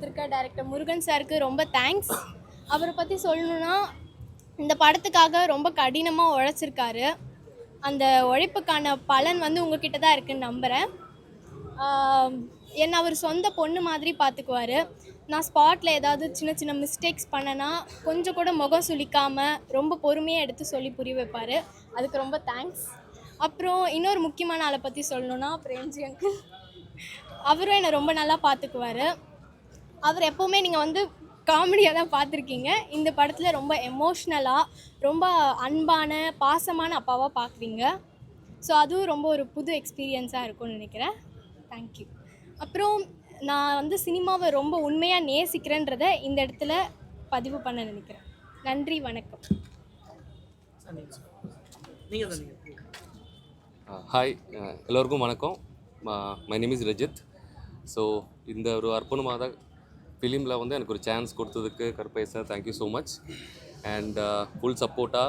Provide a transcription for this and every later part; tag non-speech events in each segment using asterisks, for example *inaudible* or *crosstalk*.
கொடுத்துருக்க டேரக்டர் முருகன் சாருக்கு ரொம்ப தேங்க்ஸ் அவரை பற்றி சொல்லணுன்னா இந்த படத்துக்காக ரொம்ப கடினமாக உழைச்சிருக்காரு. அந்த உழைப்புக்கான பலன் வந்து உங்ககிட்ட தான் இருக்குன்னு நம்புகிறேன் என்னை அவர் சொந்த பொண்ணு மாதிரி பார்த்துக்குவாரு நான் ஸ்பாட்டில் ஏதாவது சின்ன சின்ன மிஸ்டேக்ஸ் பண்ணனா கொஞ்சம் கூட முகம் சுளிக்காமல் ரொம்ப பொறுமையாக எடுத்து சொல்லி புரிய வைப்பார். அதுக்கு ரொம்ப தேங்க்ஸ் அப்புறம் இன்னொரு முக்கியமான ஆளை பற்றி சொல்லணுன்னா பிரேம்ஜி அங்கிள் அவரும் என்னை ரொம்ப நல்லா பார்த்துக்குவார் அவர் எப்போவுமே நீங்கள் வந்து காமெடியாக தான் பார்த்துருக்கீங்க. இந்த படத்தில் ரொம்ப எமோஷ்னலாக ரொம்ப அன்பான பாசமான அப்பாவாக பார்க்குறீங்க. ஸோ அதுவும் ரொம்ப ஒரு புது எக்ஸ்பீரியன்ஸாக இருக்கும்னு நினைக்கிறேன். தேங்க்யூ அப்புறம் நான் வந்து சினிமாவை ரொம்ப உண்மையாக நேசிக்கிறேன்றதை இந்த இடத்துல பதிவு பண்ண நினைக்கிறேன். நன்றி வணக்கம். ஹாய் எல்லோருக்கும் வணக்கம். My name is Rajith so இந்த ஒரு அர்ப்பணமாக ஃபிலிமில் வந்து எனக்கு ஒரு சான்ஸ் கொடுத்ததுக்கு கருப்பை sir thank you so much and full சப்போர்ட்டாக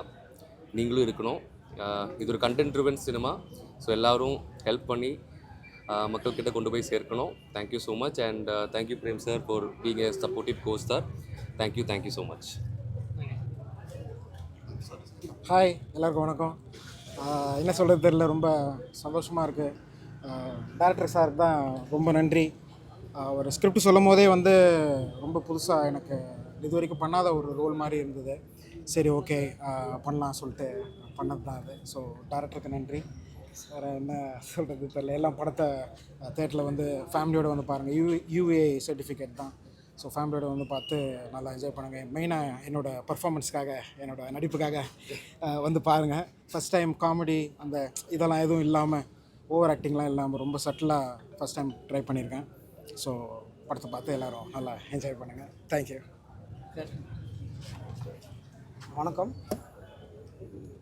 நீங்களும் இருக்கணும். Uh, இது ஒரு கண்டென்ட் ட்ரிவன் சினிமா ஸோ எல்லோரும் ஹெல்ப் பண்ணி uh, மக்கள்கிட்ட கொண்டு போய் சேர்க்கணும். Thank you so much and thank you Prem sir for being a supportive coach sir thank you thank you so much hi எல்லாருக்கும் வணக்கம். Uh, என்ன சொல்கிறது தெரியல ரொம்ப சந்தோஷமாக இருக்குது டேரக்டர் சார் தான் ரொம்ப நன்றி. ஒரு ஸ்கிரிப்ட் சொல்லும் போதே வந்து ரொம்ப புதுசாக எனக்கு இது வரைக்கும் பண்ணாத ஒரு ரோல் மாதிரி இருந்தது. சரி ஓகே பண்ணலாம் சொல்லிட்டு பண்ணது தான் அது. ஸோ டேரக்டருக்கு நன்றி. வேறு என்ன சொல்கிறது தெரியல. எல்லாம் படத்தை தேட்டரில் வந்து ஃபேமிலியோடு வந்து பாருங்கள் யூ யூஏ சர்டிஃபிகேட் தான். ஸோ ஃபேமிலியோட வந்து பார்த்து நல்லா என்ஜாய் பண்ணுங்கள் மெயினாக என்னோடய பர்ஃபார்மன்ஸ்க்காக என்னோடய நடிப்புக்காக வந்து பாருங்கள் ஃபஸ்ட் டைம் காமெடி அந்த இதெல்லாம் எதுவும் இல்லாமல் ஓவர் ஆக்டிங்லாம் இல்லாமல் ரொம்ப சட்டிலாக ஃபஸ்ட் டைம் ட்ரை பண்ணியிருக்கேன் ஸோ படத்தை பார்த்து எல்லோரும் நல்லா என்ஜாய் பண்ணுங்கள் தேங்க்யூ வணக்கம்.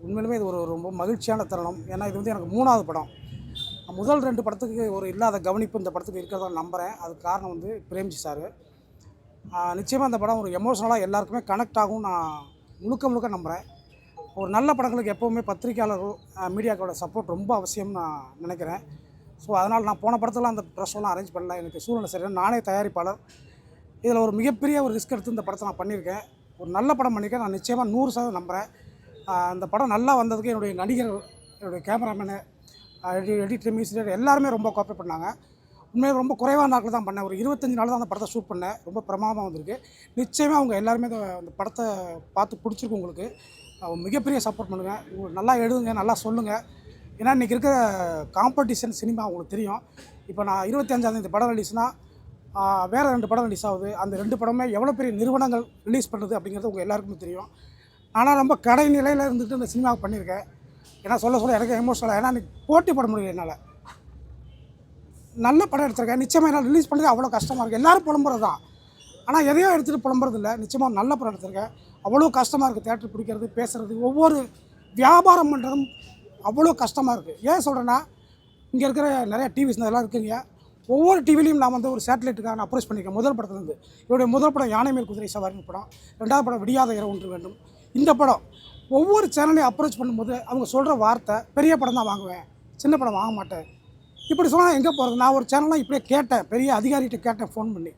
உண்மையிலுமே இது ஒரு ரொம்ப மகிழ்ச்சியான தருணம். ஏன்னா இது வந்து எனக்கு மூணாவது படம். முதல் ரெண்டு படத்துக்கு ஒரு இல்லாத கவனிப்பு இந்த படத்துக்கு இருக்கிறதா நம்புகிறேன் அதுக்கு காரணம் வந்து பிரேம்ஜி சார். நிச்சயமாக இந்த படம் ஒரு எமோஷனலாக எல்லாருக்குமே கனெக்ட் ஆகும் நான் முழுக்க முழுக்க நம்புகிறேன் ஒரு நல்ல படங்களுக்கு எப்போவுமே பத்திரிகையாளர்கள் மீடியாக்களோட சப்போர்ட் ரொம்ப அவசியம் நான் நினைக்கிறேன். ஸோ அதனால் நான் போன படத்தில் அந்த ட்ரெஸ்ஸெல்லாம் அரேஞ்ச் பண்ணல. எனக்கு சூழ்நிலை சரியில்லை. நானே தயாரிப்பாளர். இதில் ஒரு மிகப்பெரிய ஒரு ரிஸ்க் எடுத்து இந்த படத்தை நான் பண்ணியிருக்கேன். ஒரு நல்ல படம் பண்ணியிருக்கேன். நான் நிச்சயமாக நூறு சதவீதம் நம்புகிறேன் அந்த படம் நல்லா வந்ததுக்கு என்னுடைய நடிகர் என்னுடைய கேமராமேனு எடிட்டர் மியூசிக் எல்லாருமே ரொம்ப கோஆப்ரேட் பண்ணாங்க. உண்மையாக ரொம்ப குறைவான நாட்கள் தான் பண்ணேன். ஒரு இருபத்தஞ்சு நாள் தான் அந்த படத்தை ஷூட் பண்ணேன். ரொம்ப பிரமாதமாக வந்திருக்கு. நிச்சயமாக அவங்க எல்லாருமே அந்த படத்தை பார்த்து பிடிச்சிருக்கு உங்களுக்கு. அவங்க மிகப்பெரிய சப்போர்ட் பண்ணுங்கள் உங்களுக்கு நல்லா எழுதுங்க நல்லா சொல்லுங்கள் ஏன்னா இன்றைக்கி இருக்கிற காம்படிஷன் சினிமா உங்களுக்கு தெரியும். இப்போ நான் இருபத்தஞ்சாந்தேதி இந்த படம் ரிலீஸ்னால் வேறு ரெண்டு படம் ரிலீஸ் ஆகுது. அந்த ரெண்டு படமே எவ்வளோ பெரிய நிறுவனங்கள் ரிலீஸ் பண்ணுறது அப்படிங்கிறது உங்கள் எல்லாருக்குமே தெரியும். ஆனால் ரொம்ப கடை நிலையில் இருந்துட்டு இந்த சினிமா பண்ணியிருக்கேன். ஏன்னா சொல்ல சொல்ல எனக்கு எமோஷனலாக ஏன்னா இன்னைக்கு போட்டி போட முடியல என்னால். நல்ல படம் எடுத்திருக்கேன். நிச்சயமாக என்னால் ரிலீஸ் பண்ணுறது அவ்வளோ கஷ்டமாக இருக்குது எல்லோரும் புலம்புறது தான். ஆனால் எதையோ எடுத்துகிட்டு புலம்புறது இல்லை. நிச்சயமாக நல்ல படம் எடுத்திருக்கேன். அவ்வளோ கஷ்டமாக இருக்குது தேட்டர் பிடிக்கிறது பேசுகிறது ஒவ்வொரு வியாபாரம் பண்ணுறதும் அவ்வளோ கஷ்டமாக இருக்குது ஏன் சொல்கிறேன்னா இங்கே இருக்கிற நிறைய டிவிஸ் இதெல்லாம் இருக்குங்க. ஒவ்வொரு டிவிலையும் நான் வந்து ஒரு சேட்டலைட்டுக்காக நான் அப்ரோச் பண்ணியிருக்கேன். முதல் படத்துலேருந்து என்னுடைய முதல் படம் யானை மேல் குதிரை சவாரின் படம். ரெண்டாவது படம் விடியாத இரவு ஒன்று வேண்டும். இந்த படம் ஒவ்வொரு சேனலையும் அப்ரோச் பண்ணும்போது அவங்க சொல்கிற வார்த்தை பெரிய படம் தான் வாங்குவேன். சின்ன படம் வாங்க மாட்டேன். இப்படி சொன்னால் எங்கே போகிறது நான் ஒரு சேனல்லாம் இப்படியே கேட்டேன். பெரிய அதிகாரிகிட்ட கேட்டேன் ஃபோன் பண்ணி.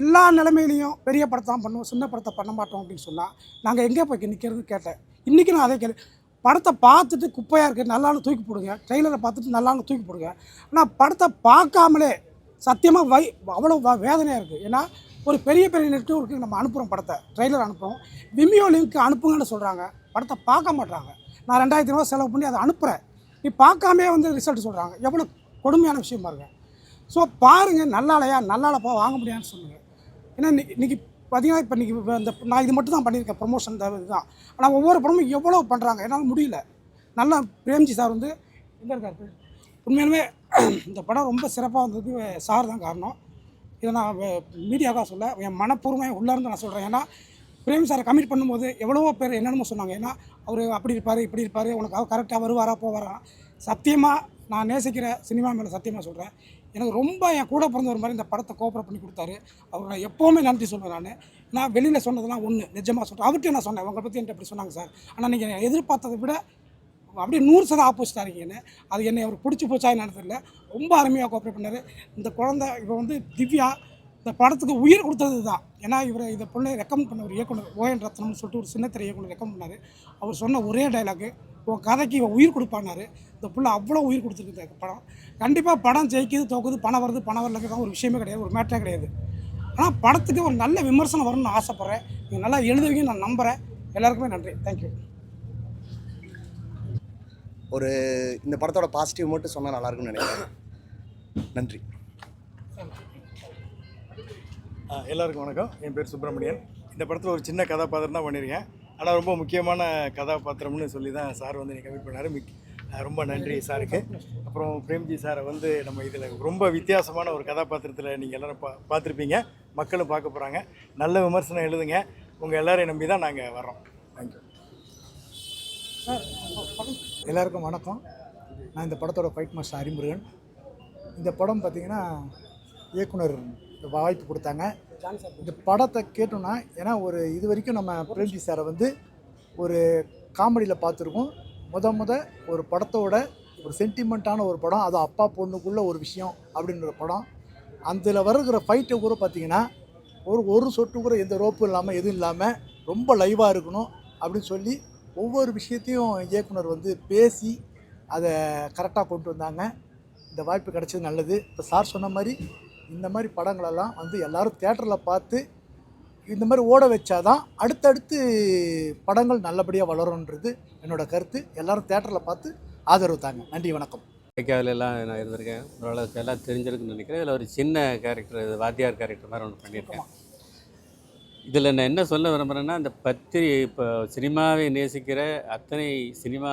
எல்லா நிலைமையிலையும் பெரிய படத்தை தான் பண்ணுவோம் சின்ன படத்தை பண்ண மாட்டோம் அப்படின்னு சொன்னால் நாங்கள் எங்கே போய் நிற்கிறது கேட்டேன். இன்றைக்கி நான் அதே கேள்வி படத்தை பார்த்துட்டு குப்பையாக இருக்குது நல்லான்னு தூக்கி போடுங்க. ட்ரெய்லரை பார்த்துட்டு நல்லான்னு தூக்கி போடுங்க. ஆனால் படத்தை பார்க்காமலே சத்தியமாக வை அவ்வளோ வ- வேதனையாக இருக்குது ஏன்னா ஒரு பெரிய பெரிய நெட்வொர்க்கு நம்ம அனுப்புகிறோம் படத்தை ட்ரெய்லர் அனுப்புகிறோம் விமியோ லிங்க் அனுப்புங்கன்னு சொல்கிறாங்க படத்தை பார்க்க மாட்றாங்க. நான் ரெண்டாயிரத்தி ரூபா செலவு பண்ணி அதை அனுப்புகிறேன் நீ பார்க்காமே வந்து ரிசல்ட் சொல்கிறாங்க எவ்வளோ கொடுமையான விஷயம் இருக்குது ஸோ பாருங்கள் நல்லாலையா நல்லாலப்பா வாங்க முடியாதுன்னு சொல்லுங்கள் ஏன்னா இன்னைக்கு பார்த்தீங்கன்னா இப்போ இன்றைக்கி இந்த நான் இது மட்டும் தான் பண்ணியிருக்கேன் ப்ரொமோஷன் இதுதான் ஆனால் ஒவ்வொரு படமும் எவ்வளோ பண்ணுறாங்க என்னால் முடியல. நல்லா பிரேம்ஜி சார் வந்து எங்கே இருக்கார் உண்மையிலுமே *clears throat* இந்த படம் ரொம்ப சிறப்பாக வந்தது சார் தான் காரணம். இதை நான் மீடியாவாக சொல்ல என் மனப்பூர்வமாக உள்ளார்ந்து நான் சொல்கிறேன் ஏன்னா பிரேம் சாரை கமிட் பண்ணும்போது எவ்வளவோ பேர் என்னென்னமோ சொன்னாங்க. ஏன்னா அவர் அப்படி இருப்பார் இப்படி இருப்பார் உனக்கு கரெக்டாக வருவாரா போவாரா? சத்தியமாக நான் நேசிக்கிற சினிமா மேலே சத்தியமாக சொல்கிறேன் எனக்கு ரொம்ப என் கூட பிறந்தவர் மாதிரி இந்த படத்தை கோஆப்ரேட் பண்ணி கொடுத்தாரு. அவர் நான் எப்போவுமே நன்றி சொல்லுவேன் நான். நான் வெளியில் சொன்னதெல்லாம் ஒன்று நிஜமாக சொல்கிறேன் அவர்கிட்ட நான் சொன்னேன் உங்களை பற்றி என்கிட்ட அப்படி சொன்னாங்க சார். ஆனால் நீங்கள் எதிர்பார்த்ததை விட அப்படியே நூறு சதம் ஆப்போசிட்டாக இருக்கீங்கன்னு அது என்னை அவர் பிடிச்சி போச்சா என்னன்னு தெரியல. ரொம்ப அருமையாக கோஆப்ரேட் பண்ணார். இந்த குழந்தை இப்போ வந்து திவ்யா இந்த படத்துக்கு உயிர் கொடுத்தது தான். ஏன்னா இவரை இந்த பொண்ணை ரெக்கமெண்ட் பண்ண ஒரு இயக்குனர் ஓஎன் ரத்னம்னு சொல்லிட்டு ஒரு சின்னத்திரை இயக்குனர் ரெக்கமெண்ட் பண்ணார். அவர் சொன்ன ஒரே டைலாக்கு உன் கதைக்கு இவன் உயிர் கொடுப்பானாரு இந்த புள்ள அவ்வளோ உயிர் கொடுத்துருக்கு இந்த படம். கண்டிப்பாக படம் ஜெயிக்குது தோக்குது பணம் வருது பணம் வரலங்கிறது ஒரு விஷயமே கிடையாது ஒரு மேட்டரே கிடையாது. ஆனால் படத்துக்கு ஒரு நல்ல விமர்சனம் வரும்னு ஆசைப்பட்றேன். நீங்கள் நல்லா எழுதுவீங்க நான் நம்புகிறேன் எல்லாருக்குமே நன்றி. தேங்க்யூ ஒரு இந்த படத்தோட பாசிட்டிவ் மட்டும் சொன்னால் நல்லா இருக்கும்னு நினைக்கிறேன். நன்றி. எல்லாருக்கும் வணக்கம். என் பேர் சுப்பிரமணியன். இந்த படத்தில் ஒரு சின்ன கதாபாத்திரம் தான் பண்ணியிருக்கேன். ஆனால் ரொம்ப முக்கியமான கதாபாத்திரம்னு சொல்லி தான் சார் வந்து நீங்கள் கமிட் பண்ணார். மிக் ரொம்ப நன்றி சாருக்கு. அப்புறம் பிரேம்ஜி சாரை வந்து நம்ம இதில் ரொம்ப வித்தியாசமான ஒரு கதாபாத்திரத்தில் நீங்கள் எல்லோரும் பா பார்த்துருப்பீங்க. மக்களும் பார்க்க போகிறாங்க நல்ல விமர்சனம் எழுதுங்க. உங்கள் எல்லோரையும் நம்பி தான் நாங்கள் வர்றோம். தேங்க்யூ எல்லாருக்கும் வணக்கம். நான் இந்த படத்தோட ஃபைட் மாஸ்டர் அறிமுருகன் இந்த படம் பார்த்திங்கன்னா இயக்குனர் வாய்ப்பு கொடுத்தாங்க. இந்த படத்தை கேட்டோம்னா ஏன்னா ஒரு இது வரைக்கும் நம்ம பிரேம்ஜி சாரை வந்து ஒரு காமெடியில் பார்த்துருக்கோம். முத முத ஒரு படத்தோட ஒரு சென்டிமெண்ட்டான ஒரு படம் அது அப்பா பொண்ணுக்குள்ள ஒரு விஷயம் அப்படின்ற படம். அதில் வருகிற ஃபைட்டை கூட பார்த்தீங்கன்னா ஒரு ஒரு சொட்டு கூட எந்த ரோப்பும் இல்லாமல் எதுவும் இல்லாமல் ரொம்ப லைவாக இருக்கணும் அப்படின்னு சொல்லி ஒவ்வொரு விஷயத்தையும் இயக்குனர் வந்து பேசி அதை கரெக்டாக கொண்டு வந்தாங்க. இந்த வாய்ப்பு கிடச்சது நல்லது. இப்போ சார் சொன்ன மாதிரி இந்த மாதிரி படங்களெல்லாம் வந்து எல்லாரும் தேட்டரில் பார்த்து இந்த மாதிரி ஓட வச்சாதான் அடுத்தடுத்து படங்கள் நல்லபடியாக வளரும்ன்றது என்னோட கருத்து. எல்லாரும் தேட்டரில் பார்த்து ஆதரவு தாங்க. நன்றி வணக்கம். அமெரிக்காவில எல்லாம் நான் இருந்திருக்கேன். ஓரளவுக்கு எல்லாம் தெரிஞ்சிருக்குன்னு நினைக்கிறேன். இதில் ஒரு சின்ன கேரக்டர் இது வாத்தியார் கேரக்டர் மாதிரி ஒன்று பண்ணியிருக்கேன். இதில் நான் என்ன சொல்ல விரும்புகிறேன்னா இந்த பத்திரி இப்போ சினிமாவை நேசிக்கிற அத்தனை சினிமா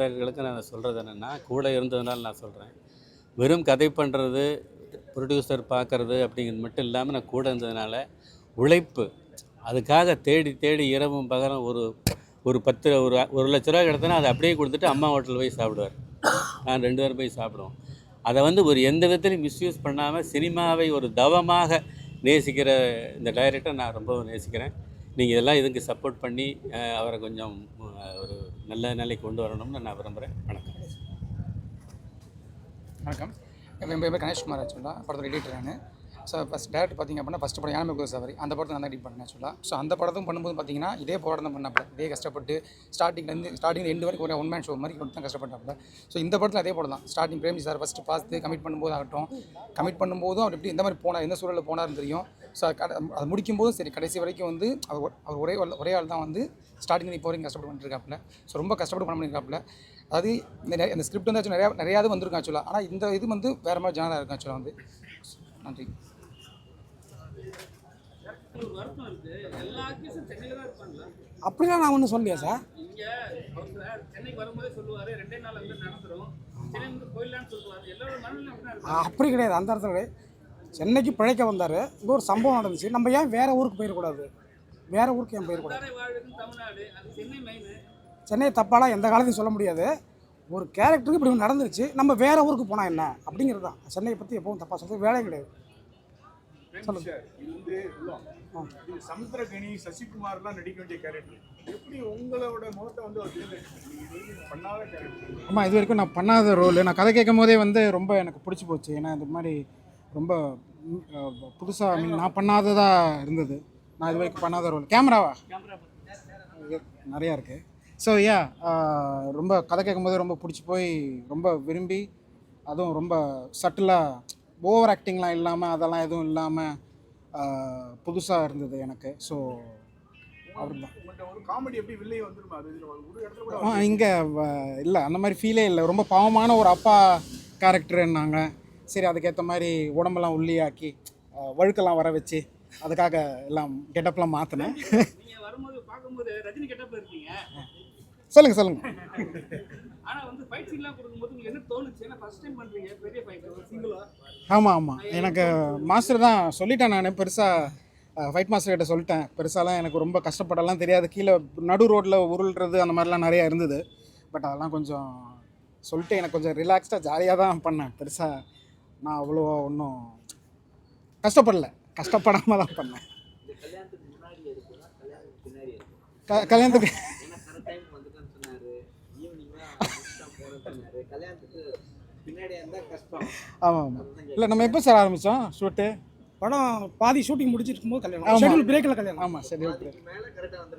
டைரக்டர்களுக்கு நான் சொல்கிறது என்னென்னா கூட இருந்ததுனால நான் சொல்கிறேன் வெறும் கதை பண்ணுறது ப்ரொடியூசர் பார்க்குறது அப்படிங்கிறது மட்டும் இல்லாமல் நான் கூட இருந்ததுனால உழைப்பு. அதுக்காக தேடி தேடி இரவும் பகலும் ஒரு ஒரு பத்து ஒரு ஒரு லட்ச ரூபா கிடத்தனா அதை அப்படியே கொடுத்துட்டு அம்மா ஹோட்டலில் போய் சாப்பிடுவார். நான் ரெண்டு பேரும் போய் சாப்பிடுவோம். அதை வந்து ஒரு எந்த விதத்திலையும் மிஸ்யூஸ் பண்ணாமல் சினிமாவை ஒரு தவமாக நேசிக்கிற இந்த டைரக்டர் நான் ரொம்ப நேசிக்கிறேன். நீங்கள் இதெல்லாம் இதுக்கு சப்போர்ட் பண்ணி அவரை கொஞ்சம் ஒரு நல்ல நிலைக்கு கொண்டு வரணும்னு நான் விரும்புகிறேன் வணக்கம். வணக்கம். என் பேர் கணேஷ்குமார் ஆக்சுவலாக படத்தோட எடிட்டர் நான். ஸோ ஃபஸ்ட் டேரக்ட் பார்த்திங்க அப்படின்னா ஃபஸ்ட் படம் யானை குரு சவாரி. அந்த படத்தை நான் தான் எடிட் பண்ணேன் ஆக்சுவலாக ஸோ அந்த படத்தும் பண்ணும்போது பார்த்தீங்கன்னா இதே போராட்டம் தான் பண்ணாப்புல. இதே கஷ்டப்பட்டு ஸ்டார்டிங்லேருந்து ஸ்டார்டிங் ரெண்டு வரைக்கும் ஒரு ஒன் மேன் ஷோ மாதிரி தான் கஷ்டப்பட்டாப்புல. ஸோ இந்த படத்தில் அதே படம் தான். ஸ்டார்டிங் பிரேமி சார் ஃபஸ்ட்டு பார்த்து கமிட் பண்ணும்போது ஆகட்டும். கமிட் பண்ணும்போதும் அவர் எப்படி எந்த மாதிரி போனார் எந்த சூழலில் போனார்னு தெரியும். ஸோ அது முடிக்கும் போதும் சரி கடைசி வரைக்கும் வந்து அவர் அவர் ஒரே ஒரே ஆள் தான் வந்து ஸ்டார்டிங் இப்போ வரைக்கும் கஷ்டப்பட்டு பண்ணிருக்காப்புல ஸோ ரொம்ப கஷ்டப்பட்டு பண்ண பண்ணியிருக்காப்புல அது இந்த இந்த ஸ்கிரிப்ட் வந்து நிறையா நிறையாவது வந்திருக்கும் ஆக்சுவலாக ஆனால் இந்த இது வந்து வேறு மாதிரி ஜானராக இருக்கும் ஆக்சுவலாக வந்து. நன்றி. அப்படிலாம் நான் ஒன்றும் சொல்லலையா சார் அப்படி கிடையாது. அந்த இடத்துல கிடையாது. சென்னைக்கு பிழைக்க வந்தார். இங்கே ஒரு சம்பவம் நடந்துச்சு. நம்ம ஏன் வேற ஊருக்கு போயிடக்கூடாது? வேற ஊருக்கு ஏன் போயிடக்கூடாது? சென்னை தப்பாலாம் எந்த காலத்தையும் சொல்ல முடியாது. ஒரு கேரக்டருக்கு இப்படி நடந்துருச்சு நம்ம வேற ஊருக்கு போனால் என்ன? அப்படிங்கிறது தான். சென்னையை பற்றி எப்பவும் தப்பாக சொல்கிறது வேலையே கிடையாது. சமுத்திரகனி சசிகுமார்லாம் நடிக்க வேண்டிய கேரக்டர் எப்படி உங்களோட முகத்தை வந்து பண்ணாத கேரக்டர் ஆமாம் இது வரைக்கும் நான் பண்ணாத ரோல் நான் கதை கேட்கும் போதே வந்து ரொம்ப எனக்கு பிடிச்சி போச்சு. ஏன்னா இந்த மாதிரி ரொம்ப புதுசாக ஐ மீன் நான் பண்ணாததாக இருந்தது. நான் இது வரைக்கும் பண்ணாத ரோல் கேமராவா நிறையா இருக்குது ஸோ யா ரொம்ப கதை கேட்கும்போது ரொம்ப பிடிச்சி போய் ரொம்ப விரும்பி அதுவும் ரொம்ப சட்டிலாக ஓவர் ஆக்டிங்லாம் இல்லாமல் அதெல்லாம் எதுவும் இல்லாமல் புதுசாக இருந்தது எனக்கு. ஸோ இங்கே இல்லை அந்த மாதிரி ஃபீலே இல்லை. ரொம்ப பாவமான ஒரு அப்பா கேரக்டர்னாங்க சரி அதுக்கேற்ற மாதிரி உடம்பெல்லாம் உள்ளியாக்கி வழுக்கெல்லாம் வர வச்சு அதுக்காக எல்லாம் கெட்டப்லாம் மாற்றினேன் வரும்போது பார்க்கும்போது ரஜினி கெட்டப்ல இருக்கீங்க. சொல்லுங்கள் சொல்லுங்கள் ஆனா வந்து ஃபைட் சீன்லாம் கொடுக்கும்போது உங்களுக்கு என்ன தோணுச்சு? ஏன்னா ஃபர்ஸ்ட் டைம் பண்றீங்க பெரிய ஃபைட் ஒரு சிங்கிளா? ஆமாம் ஆமாம் எனக்கு மாஸ்டர் தான் சொல்லிட்டேன் நான். பெருசாக ஃபைட் மாஸ்டர் கிட்ட சொல்லிட்டேன். பெருசாலாம் எனக்கு ரொம்ப கஷ்டப்படலாம் தெரியாது. கீழே நடு ரோட்டில் உருள்றது அந்த மாதிரிலாம் நிறையா இருந்தது. பட் அதெல்லாம் கொஞ்சம் சொல்லிட்டு எனக்கு கொஞ்சம் ரிலாக்ஸ்டாக ஜாலியாக தான் பண்ணேன். பெருசாக நான் அவ்வளோ ஒன்றும் கஷ்டப்படல. கஷ்டப்படாமல் தான் பண்ணேன். க கல்யாணத்துக்கு ஆமாம் ஆமாம் இல்லை நம்ம எப்போ சார் ஆரம்பித்தோம் ஷூட்டு படம் பாதி ஷூட்டிங் கல்யாணம். ஆமா. ஷெட்யூல் பிரேக்கில் கல்யாணம். ஆமாம் சரி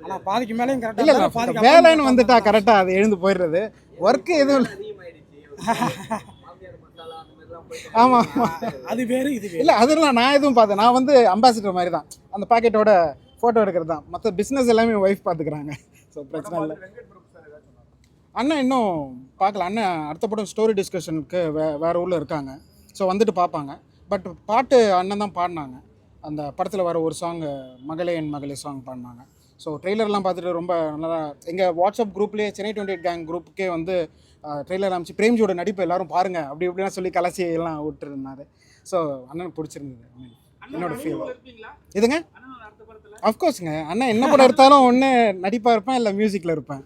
ஆனால் பாதிக்கு மேலேயும் இல்லை கரெக்டாக இல்லை பாதிக்கு வேலைன்னு வந்துட்டா கரெக்டாக அது எழுந்து போயிடுறது. ஒர்க்கு எதுவும் இல்லை. ஆமாம் அது வேறு இது இல்லை அதெல்லாம் நான் எதுவும் பார்த்தேன். நான் வந்து அம்பாசிடர் மாதிரி தான் அந்த பாக்கெட்டோட ஃபோட்டோ எடுக்கிறது தான் மற்ற பிஸ்னஸ் எல்லாமே ஒய்ஃப் பார்த்துக்கிறாங்க. ஸோ பிரச்சனை இல்லை. அண்ணன் இன்னும் பார்க்கல. அண்ணன் அடுத்த படம் ஸ்டோரி டிஸ்கஷனுக்கு வே வேறு ஊரில் இருக்காங்க. ஸோ வந்துட்டு பார்ப்பாங்க. பட் பாட்டு அண்ணன் தான் பாடினாங்க. அந்த படத்தில் வர ஒரு சாங் மகளே என் மகளே சாங் பாடினாங்க. ஸோ ட்ரெய்லர்லாம் பார்த்துட்டு ரொம்ப நல்லா எங்கள் வாட்ஸ்அப் குரூப்லேயே சென்னை டுவெண்ட்டி எயிட் கேங் குரூப்புக்கே வந்து ட்ரெய்லர் அமைச்சு பிரேம்ஜியோட நடிப்பு எல்லாரும் பாருங்க அப்படி இப்படிலாம் சொல்லி கலசி எல்லாம் விட்டுருந்தாரு. ஸோ அண்ணனுக்கு பிடிச்சிருந்தது. என்னோட ஃபீல் இதுங்க அஃப்கோர்ஸுங்க அண்ணன் என்ன படம் எடுத்தாலும் ஒன்று நடிப்பாக இருப்பேன் இல்லை மியூசிக்கில் இருப்பேன்.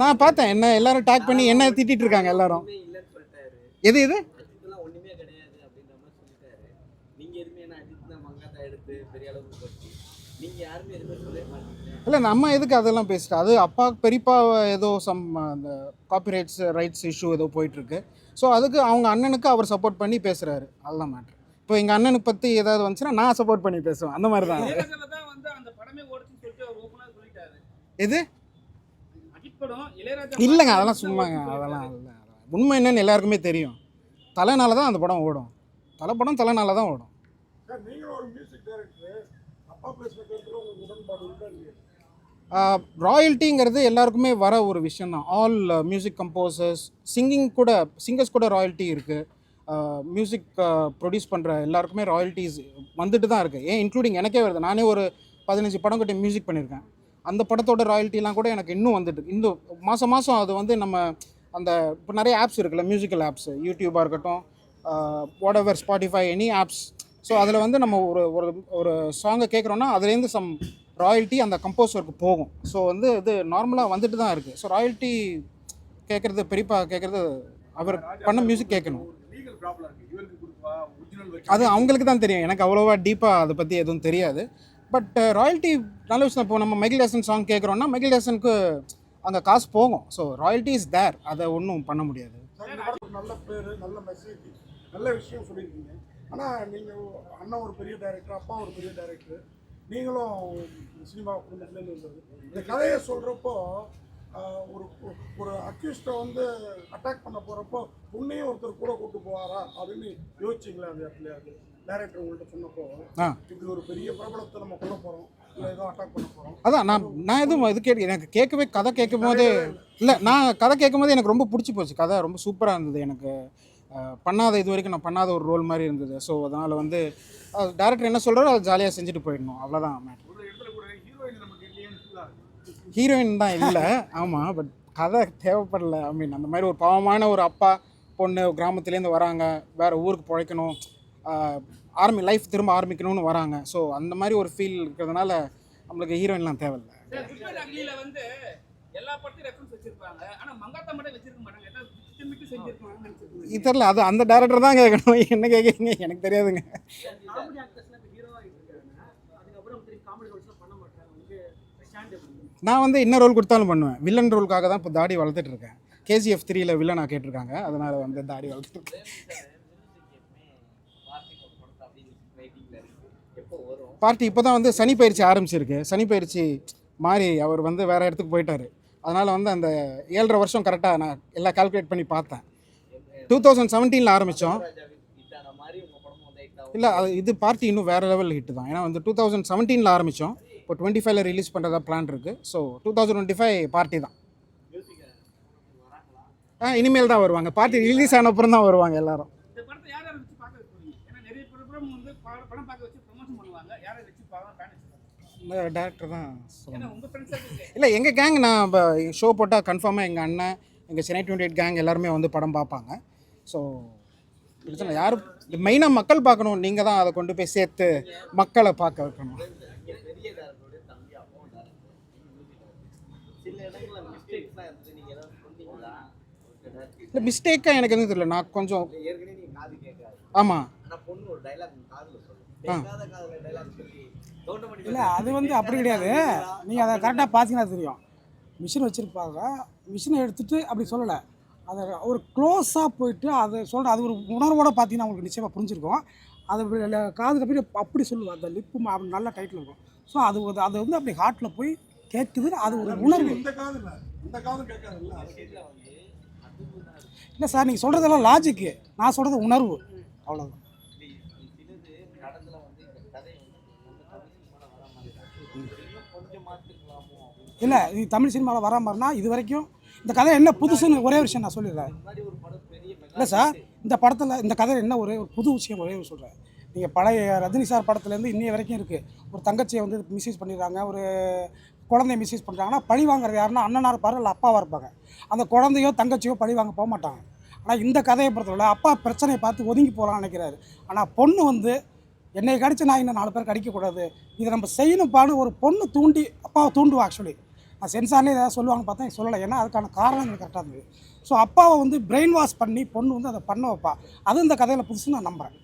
நான் பார்த்தேன். என்ன எல்லாரும் டேக் பண்ணி என்ன திட்டிட்டு இருக்காங்க எல்லாரும். எது எது? இல்லை நம்ம எதுக்கு அதெல்லாம் பேசிட்டு? அது அப்பா பெரியப்பா ஏதோ சம் அந்த காப்பிரைட்ஸ் ரைட்ஸ் இஷ்யூ ஏதோ போயிட்டுருக்கு. ஸோ அதுக்கு அவங்க அண்ணனுக்கு அவர் சப்போர்ட் பண்ணி பேசுகிறாரு அதுதான் மேட்ரு இப்போ எங்கள் அண்ணனுக்கு பற்றி ஏதாவது வந்துச்சுன்னா நான் சப்போர்ட் பண்ணி பேசுவேன். அந்த மாதிரி தான் இளையராஜால தான் வந்து அந்த படமே ஓடுச்சுன்னு சொல்லிட்டு அவர் ஓப்பனா சொல்லிட்டாரு எது? அஜித் படம் இளையராஜா இல்லைங்க அதெல்லாம் சும்மாங்க. அதெல்லாம் இல்லை உண்மை என்னன்னு எல்லாருக்குமே தெரியும். தலைனால தான் அந்த படம் ஓடும். தலை படம் தலைனால தான் ஓடும். ராயல்ட்டிங்கிறது எல்லாருக்குமே வர ஒரு விஷயம் தான். ஆல் மியூசிக் கம்போசர்ஸ் சிங்கிங் கூட சிங்கர்ஸ் கூட ராயல்ட்டி இருக்குது மியூசிக் ப்ரொடியூஸ் பண்ணுற எல்லாருக்குமே ராயல்ட்டிஸ் வந்துட்டு தான் இருக்குது ஏன் இன்க்ளூடிங் எனக்கே வருது. நானே ஒரு பதினஞ்சு படம் கிட்ட மியூசிக் பண்ணியிருக்கேன். அந்த படத்தோட ராயல்ட்டிலாம் கூட எனக்கு இன்னும் வந்துட்டு இன்னும் மாதம் மாதம் அது வந்து நம்ம அந்த இப்போ நிறைய ஆப்ஸ் இருக்குல்ல மியூசிக்கல் ஆப்ஸ் யூடியூபாக இருக்கட்டும் whatever Spotify any apps so அதில் வந்து நம்ம ஒரு ஒரு ஒரு சாங்கை கேட்குறோன்னா அதுலேருந்து சம் ராயல்ட்டி அந்த கம்போசருக்கு போகும். ஸோ வந்து இது நார்மலாக வந்துட்டு தான் இருக்குது ஸோ ராயல்ட்டி கேட்குறது பெரியப்பா கேட்குறது அவர் பண்ண மியூசிக் கேட்கணும் அது அவங்களுக்கு தான் தெரியும். எனக்கு அவ்வளோவா டீப்பாக அதை பற்றி எதுவும் தெரியாது. பட் ராயல்ட்டி நல்ல விஷயம் இப்போ நம்ம மைக்கேல் ஜாக்சன் சாங் கேட்குறோன்னா மைக்கேல் ஜாக்சனுக்கு அங்கே காசு போகும். ஸோ ராயல்ட்டி இஸ் தேர் அதை ஒன்றும் பண்ண முடியாது. இந்த நல்ல பேர் நல்ல மெசேஜ் நல்ல விஷயம் சொல்லியிருக்கீங்க. ஆனால் நீங்கள் அண்ணன் ஒரு பெரிய டைரக்டர் அப்பா ஒரு பெரிய டைரக்டர் நீங்களும் சினிமா குடும்பத்துலேருந்து இருந்தது இந்த கதையை சொல்கிறப்போ ஒரு ஒரு அக்யூஸ்டை வந்து அட்டாக் பண்ண போகிறப்போ உன்னையும் ஒருத்தர் கூட கூப்பிட்டு போவாரா அப்படின்னு யோசிச்சிங்களா அந்த இடத்துல? அது டைரக்டர் உங்கள்கிட்ட சொன்னப்போ இப்படி ஒரு பெரிய பிரபலத்தை நம்ம கொல்ல போகிறோம் அதான் நான் நான் எதுவும் இது கேட்க எனக்கு கேட்கவே கதை கேட்கும் போது இல்லை நான் கதை கேட்கும் போது எனக்கு ரொம்ப பிடிச்சி போச்சு. கதை ரொம்ப சூப்பராக இருந்தது எனக்கு. பண்ணாத இது வரைக்கும் நான் பண்ணாத ஒரு ரோல் மாதிரி இருந்தது. ஸோ அதனால் வந்து டேரக்டர் என்ன சொல்கிறாரோ அதை ஜாலியாக செஞ்சுட்டு போயிடணும். அவ்வளோதான் ஆகுது ஹீரோயின் தான் இல்லை. *laughs* ஆமாம் பட் கதை தேவைப்படல. ஐ மீன் அந்த மாதிரி ஒரு பாவமான ஒரு அப்பா பொண்ணு கிராமத்துலேருந்து வராங்க. வேறு ஊருக்கு பிழைக்கணும். ஆர்மி லைஃப் திரும்ப ஆரம்பிக்கணும்னு வராங்க. ஸோ அந்த மாதிரி ஒரு ஃபீல் இருக்கிறதுனால நம்மளுக்கு ஹீரோயின்லாம் தேவையில்லை. வந்து எல்லா படத்தையும் ரெஃபரன்ஸ் வச்சிருப்பாங்க. ஆனா மங்காத்தா மட்டும் வச்சிருக்க மாட்டாங்க. ஏதாவது திட்டமிட்டு செஞ்சிருப்பாங்கன்னு நினைச்சிருக்கீங்க. இது தெரில அது அந்த டேரக்டர் தான் கேட்கணும். என்ன கேட்குறீங்க? எனக்கு தெரியாதுங்க. நான் வந்து என்ன ரோல் கொடுத்தாலும் பண்ணுவேன். வில்லன் ரோலுக்காக தான் இப்போ தாடி வளர்த்துட்டு இருக்கேன். கேஜிஎஃப் த்ரீல வில்லனா கேட்டிருக்காங்க. அதனால வந்து தாடி வளர்த்துட்டு இருக்கேன். பார்ட்டி இப்போ தான் வந்து சனி பயிற்சி ஆரம்பிச்சிருக்கு. சனி பயிற்சி மாறி அவர் வந்து வேறு இடத்துக்கு போயிட்டார். அதனால் வந்து அந்த ஏழரை வருஷம் கரெக்டாக நான் எல்லாம் கால்குலேட் பண்ணி பார்த்தேன். டூ தௌசண்ட் செவன்டீனில் ஆரம்பித்தோம் இல்லை அது இது பார்ட்டி இன்னும் வேறு லெவல் ஹிட் தான். ஏன்னா வந்து டூ தௌசண்ட் செவன்டீனில் ஆரம்பித்தோம் இப்போ டுவெண்ட்டி ஃபைவ்ல ரிலீஸ் பண்ணுறதா பிளான் இருக்குது so two thousand twenty five party தான். ஆ இனிமேல் தான் வருவாங்க. பார்ட்டி ரிலீஸ் ஆன அப்புறம் தான் வருவாங்க எல்லாரும் இந்த படத்தை யார் யாரை வச்சு பார்க்க வைக்கிறீங்க ஏன்னா நிறைய ப்ரோக்ராம் வந்து பா- படம் பார்க்க வச்சு ப்ரொமோஷன் பண்ணுவாங்க யாரை வச்சு பார்க்க ஃபேன் இந்த டேரக்டர் தான் சொல்லணும். இல்லை எங்கள் கேங் நான் ஷோ போட்டால் கன்ஃபார்மாக எங்கள் அண்ணன் எங்கள் சென்னை டுவெண்ட்டி எயிட் கேங் எல்லாருமே வந்து படம் பார்ப்பாங்க. ஸோ பிரச்சனை யாரும் மெயினாக மக்கள் பார்க்கணும். நீங்கள் தான் அதை கொண்டு போய் சேர்த்து மக்களை பார்க்க வைக்கணும். இல்லை மிஸ்டேக்காக எனக்கு எதுவும் தெரியல. நான் கொஞ்சம் ஆமாம் ஆ. இல்லை அது வந்து அப்படி கிடையாது. நீங்கள் அதை கரெக்டாக பார்த்தீங்கன்னா தெரியும். மிஷின் வச்சுருப்பாங்க. மிஷினை எடுத்துட்டு அப்படி சொல்லலை. அதை ஒரு க்ளோஸாக போயிட்டு அதை சொல்கிற அது ஒரு உணர்வோட பார்த்தீங்கன்னா உங்களுக்கு நிச்சயமாக புரிஞ்சிருக்கும். அது காதில் போய் அப்படி சொல்லுவோம் அந்த லிப்பு அப்படி நல்ல டைட்டில் இருக்கும். ஸோ அது அது வந்து அப்படி ஹார்ட்டில் போய் கேட்குது அது ஒரு உணர்வு. இல்லை சார் நீங்கள் சொல்கிறதெல்லாம் லாஜிக்கு நான் சொல்கிறது உணர்வு. அவ்வளோதான் இல்லை இது தமிழ் சினிமாவில் வர மாதிரினா இது வரைக்கும் இந்த கதை என்ன புதுசுன்னு ஒரே விஷயம் நான் சொல்லிடுறேன். இல்லை சார் இந்த படத்தில் இந்த கதையில் என்ன ஒரே ஒரு புது விஷயம் ஒரே ஒரு சொல்கிறேன் நீங்கள் பழைய ரஜினி சார் படத்துலேருந்து இன்னைய வரைக்கும் இருக்குது ஒரு தங்கச்சியை வந்து மிஸ்யூஸ் பண்ணிடுறாங்க ஒரு குழந்தைய மிஸ்யூஸ் பண்ணுறாங்கன்னா பழி வாங்குறது யாருன்னா அண்ணனாக இருப்பார் இல்லை அப்பாவாக இருப்பாங்க. அந்த குழந்தையோ தங்கச்சியோ பழி வாங்க போக மாட்டாங்க. ஆனால் இந்த கதையை பொறுத்தவரை அப்பா பிரச்சனையை பார்த்து ஒதுங்கி போகலான்னு நினைக்கிறாரு. ஆனால் பொண்ணு வந்து என்னை கடிச்சு நான் இன்னும் நாலு பேர் கடிக்கக்கூடாது இதை நம்ம செய்யணும்பான்னு ஒரு பொண்ணு தூண்டி அப்பாவை தூண்டுவா ஆக்சுவலி நான் சென்சார்லேயே ஏதாவது சொல்லுவாங்கன்னு பார்த்தா சொல்லலை. ஏன்னா அதுக்கான காரணங்கள் கரெக்டாக இருந்தது ஸோ அப்பாவை வந்து பிரெயின் வாஷ் பண்ணி பொண்ணு வந்து அதை பண்ண வைப்பா. அது இந்த கதையில் புதுசு நான் நம்புகிறேன்